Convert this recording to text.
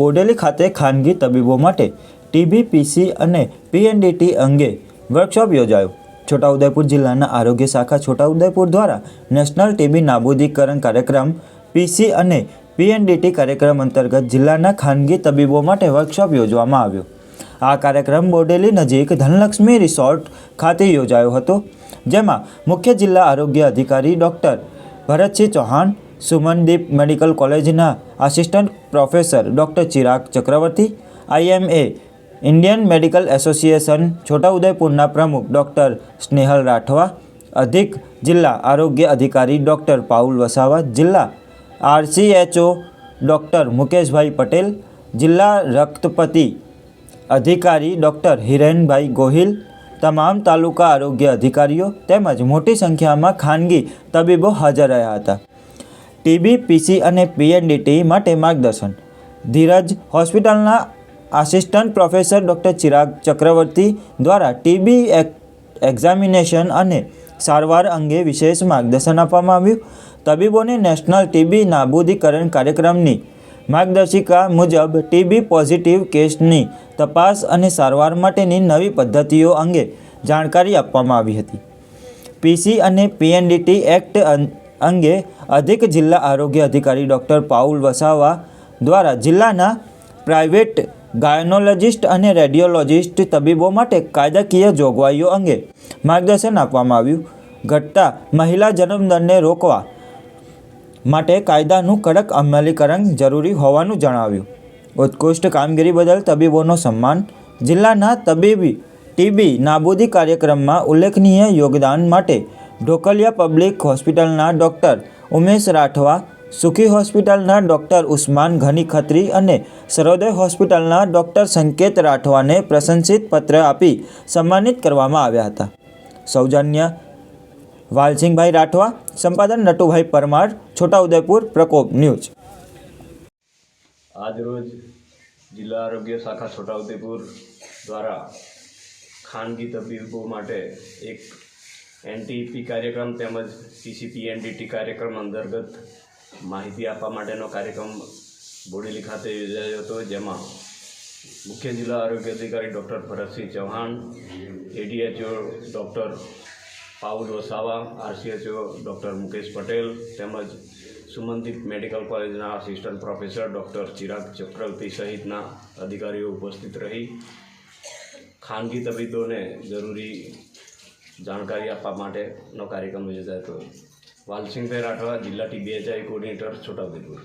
બોડેલી ખાતે ખાનગી તબીબો માટે ટીબી પીસી અને પીએનડીટી અંગે વર્કશોપ યોજાયો. છોટાઉદેપુર જિલ્લાના આરોગ્ય શાખા છોટાઉદેપુર દ્વારા નેશનલ ટીબી નાબૂદીકરણ કાર્યક્રમ પીસી અને પીએનડીટી કાર્યક્રમ અંતર્ગત જિલ્લાના ખાનગી તબીબો માટે વર્કશોપ યોજવામાં આવ્યો. આ કાર્યક્રમ બોડેલી નજીક ધનલક્ષ્મી રિસોર્ટ ખાતે યોજાયો હતો, જેમાં મુખ્ય જિલ્લા આરોગ્ય અધિકારી ડૉક્ટર ભરતસિંહ ચૌહાણ સુમનદીપ મેડિકલ કોલેજના assistant professor doctor Chirag Chakravarti, IMA, Indian medical association, છોટાઉદેપુરના પ્રમુખ ડૉક્ટર સ્નેહલ રાઠવા, અધિક જિલ્લા આરોગ્ય અધિકારી ડૉક્ટર પાઉલ વસાવા, જિલ્લા આરસીએચઓ ડૉક્ટર મુકેશભાઈ પટેલ, જિલ્લા રક્તપતિ અધિકારી ડૉક્ટર હિરેનભાઈ ગોહિલ, તમામ તાલુકા આરોગ્ય અધિકારીઓ તેમજ મોટી સંખ્યામાં ખાનગી તબીબો હાજર રહ્યા હતા. ટીબી, પીસી અને પીએનડીટી માટે માર્ગદર્શન. ધીરજ હોસ્પિટલના assistant professor doctor Chirag Chakravarti દ્વારા ટીબી એક્ઝામિનેશન અને સારવાર અંગે વિશેષ માર્ગદર્શન આપવામાં આવ્યું. તબીબોને નેશનલ ટીબી નાબૂદીકરણ કાર્યક્રમની માર્ગદર્શિકા મુજબ ટીબી પોઝિટિવ કેસની તપાસ અને સારવાર માટેની નવી પદ્ધતિઓ અંગે જાણકારી આપવામાં આવી હતી. પીસી અને પીએનડીટી એક્ટ અંગે અધિક જિલ્લા આરોગ્ય અધિકારી ડૉક્ટર પાઉલ વસાવા દ્વારા જિલ્લાના પ્રાઇવેટ ગાયનોલોજિસ્ટ અને રેડિયોલોજિસ્ટ તબીબો માટે કાયદાકીય જોગવાઈઓ અંગે માર્ગદર્શન આપવામાં આવ્યું. ઘટતા મહિલા જન્મદરને રોકવા માટે કાયદાનું કડક અમલીકરણ જરૂરી હોવાનું જણાવ્યું. ઉત્કૃષ્ટ કામગીરી બદલ તબીબોનો સન્માન. જિલ્લાના તબીબી ટીબી નાબૂદી કાર્યક્રમમાં ઉલ્લેખનીય યોગદાન માટે ઢોકલિયા પબ્લિક હોસ્પિટલના ડૉક્ટર ઉમેશ રાઠવા, સુખી હોસ્પિટલના ડૉક્ટર ઉસ્માન ઘની ખત્રી અને સરોદય હોસ્પિટલના ડૉક્ટર સંકેત રાઠવાને પ્રશંસિત પત્ર આપી સન્માનિત કરવામાં આવ્યા હતા. સૌજન્ય, વાલસિંહભાઈ રાઠવા, સંપાદન નટુભાઈ પરમાર, છોટાઉદેપુર પ્રકોપ ન્યૂઝ. આજરોજ જિલ્લા આરોગ્ય શાખા છોટાઉદેપુર દ્વારા ખાનગી તબીબો માટે એક એનટીપી કાર્યક્રમ તેમજ સીસીપી એનડીટી કાર્યક્રમ અંતર્ગત માહિતી આપવા માટેનો કાર્યક્રમ બોડેલી ખાતે યોજાયો હતો, જેમાં મુખ્ય જિલ્લા આરોગ્ય અધિકારી doctor Bharatsinh Chauhan, ADHO doctor Paul Vasava, RCHO doctor Mukesh Patel તેમજ સુમનદીપ મેડિકલ કોલેજના assistant professor doctor Chirag Chakravarti સહિતના અધિકારીઓ ઉપસ્થિત રહી. ખાનગી તબીબોને જરૂરી જાણકારી આપવા માટેનો કાર્યક્રમ યોજાયો હતો. વાલસિંહભાઈ રાઠવા જિલ્લા ટીબીએચઆઈ કોર્ડિનેટર છોટાઉદેપુર.